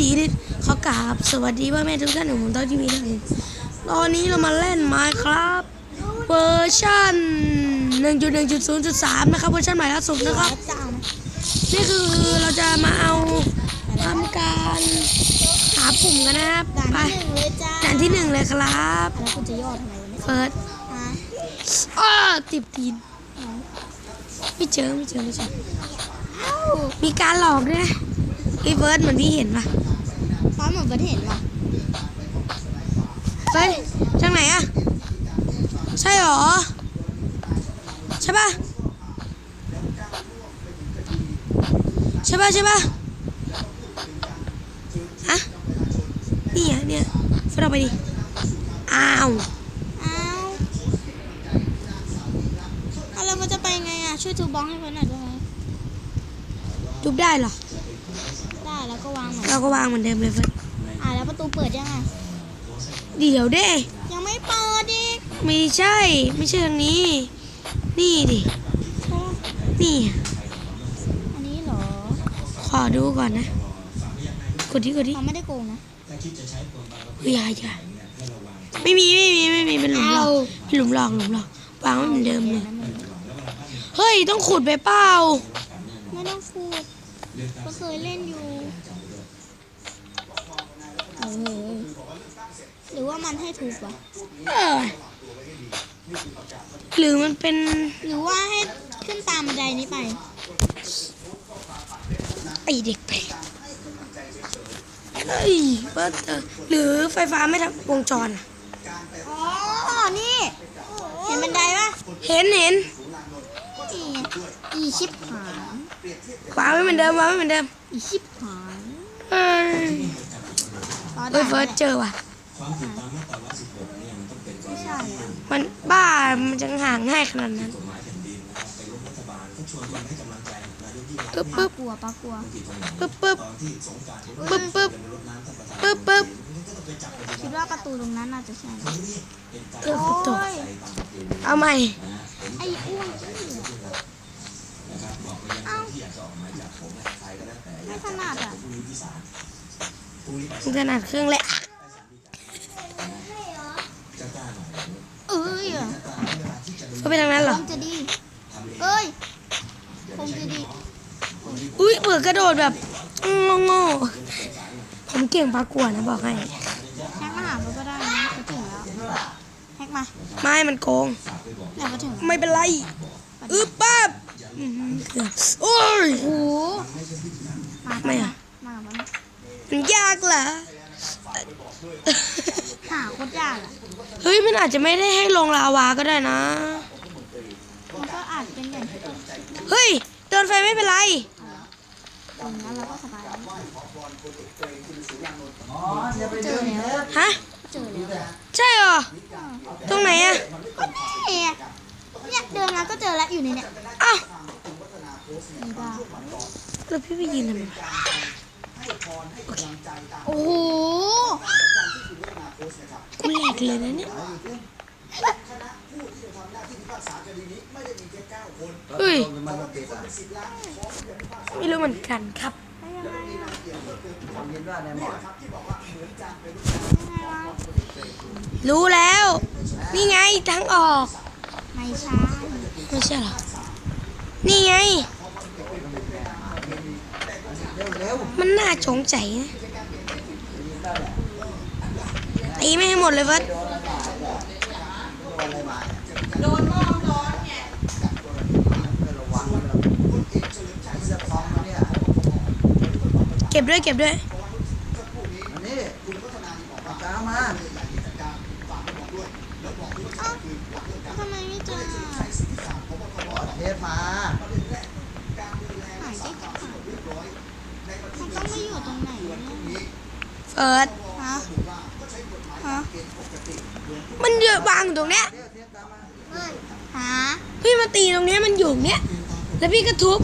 ดีดิขอกราบสวัสดีพ่อแม่ทุกท่านของผมเต้าทีวีนั่นเองตอนนี้เรามาเล่นไม้ครับเวอร์ชัน1.1.0.3 นะครับเวอร์ชันใหม่ล่าสุดนะครับจ้านะนี่คือเราจะมาเอาทำการหาปุ่มกันนะครับด่านไปที่หนึ่งเลยจ้าด่านที่หนึ่งเลยครับแล้วคุณจะย่อทำไมวะเนี่ยเฟิร์สฮะอ้อติดตีนไม่เจอไม่เจอไม่เจอเอ้ามีการหลอกด้วยนะไอ้เฟิร์สเหมือนที่เห็นปะ ฟ้าเหมือนประเทศว่ะเฟิร์สทางไหนอะใช่หรอ ใช่ปะใช่ปะใช่ปะฮะนี่อะเนี่ยเฟิร์สเอาไปดิ อ้าวเอ้าเอาแล้วมันจะไปไงอะช่วยทูบล็อกให้เพื่อนหน่อยได้ไหมจุบได้เหรอ ได้แล้วก็วางเหมือนเราก็วางเหมือนเดิมเลยเฟิร์สอ่าแล้วประตูเปิดยังไงเดี๋ยวเด้ ยังไม่เปิดอีกไม่ใช่ ไม่ใช่ทางนี้ นี่ดิโอ้นี่ อันนี้เหรอขอดูก่อนนะ กดดิกดดิเขาไม่ได้โกงนะเฮ้ยอย่าอย่าไม่มีไม่มีไม่มีเป็นหลุมหลอกเป็นหลุมหลอกหลุมหลอกวางไว้เหมือนเดิมเลย เฮ้ย ต้องขุดไปเปล่า ไม่ต้องพูด ก็เคยเล่นอยู่เออหรือว่ามันให้ทุบวะเออหรือมันเป็นหรือว่าให้ขึ้นตามบันไดนี้ไป ไอเด็กไปเฮ้ยเบิร์ตเตอร์หรือไฟฟ้าไม่ทับวงจรอะอ๋อ นี่ เห็นบันไดปะเห็นเห็นนี่ไง อีชิปหายวางไว้เหมือนเดิมวางไว้เหมือนเดิมอีชิปหายเฮ้ยต่อเฮ้ด่ายนเฟิร์สเจอว่ะไม่ใช่อะมันบ้ามันจะห่างง่ายขนาดนั้นปึ๊บปลาปึ๊บกลัวปลากลัวปึ๊บปึ๊บปึ๊บปึ๊บปึ๊บปึ๊บคิดว่าประตูตรงนั้นน่าจะใช่เออตกโอ้ยเอาใหม่ ไอ้อ้วนเอ้า ไม่ถนัดอะมันขนาดเครื่องแหละเอ้ยอะก็ไปทางนั้นเหรคองจะดีเอ้ยคงจะดีอุ้ยเปิดกระโดดแบบโง่ๆผมเก่งปากกวดนะบอกให้แฮกมาหาเราก็ได้นะเขาถึงแล้วแฮกมา ไม่มันโกงเดี๋ยวเขาถึงไม่เป็นไรอึ๊บปั๊บอื้อหือเกือบ โอ้ยโอ้โหมาไม่อะมามามันยากเหรอหาโคตรยากอะเฮ้ยมันอาจจะไม่ได้ให้ลงลาวาก็ได้นะ มันก็อาจเป็นอย่างที่ต้องเฮ้ยโดนไฟไม่เป็นไรอย่างนั้นเราก็สบายแล้วอ๋ออย่าไปเจดึองแล้วฮะเจอแล้วใช่เหรอตรงไหนอะก็นี่ไงเนี่ยเดินมาก็เจอแล้วอยู่ในเนี่ย อ้าวนี่บ้าแล้วพี่ไปยืนทำไมโอ้โหกูแหลกเลยนะเนี่ย เฮ้ย ไม่รู้เหมือนกันครับรู้แล้ว นี่ไงทางออก ไม่ใช่ ไม่ใช่หรอ นี่ไง เร็วเร็ว มันน่าจงใจนะตีไม่ให้หมดเลยเฟิร์สโดนมองร้อนไงระวังนะเสื้อคล้องมาเนี่ยเก็บด้วยเก็บด้วยอันนี้ปากกามาเอ้าทำไมไม่เจออะขอเทปมา หายดิหายมันต้องไม่อยู่ตรงไหนวะเนี่ย เฟิร์สฮะฮะมันเยอะวางอยู่ตรงเนี้ยเทปเทปตามมาหาพี่มาตีตรงเนี้ยมันอยู่เนี้ยแล้วพี่ก็ทุบ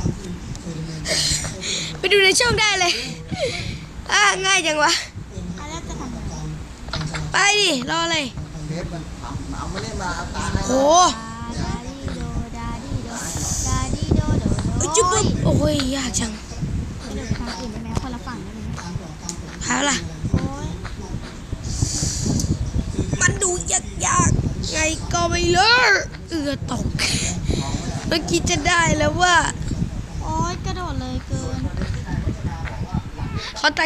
ไปดูในช่องได้เลยอ่าง่ายจังวะอะแล้วจะทำยังไงไปดิรอเลยเทปมันเอาเอามาเนี่ยมาเอาตาให้โหดาดีโดดาดีโดดาดีโดโดโดเอ้ยจุ๊บปุ๊บโอ้ยยากจัง เดี๋ยวทางอื่นได้ไหมคนละฝั่งได้ไหมหาล่ะโอ้ยมันดูยากๆไงก็ไม่เลิกเอือตก เมื่อกี้จะได้แล้วว่า โอ้ยกระโดดเลยเกินเขาตัด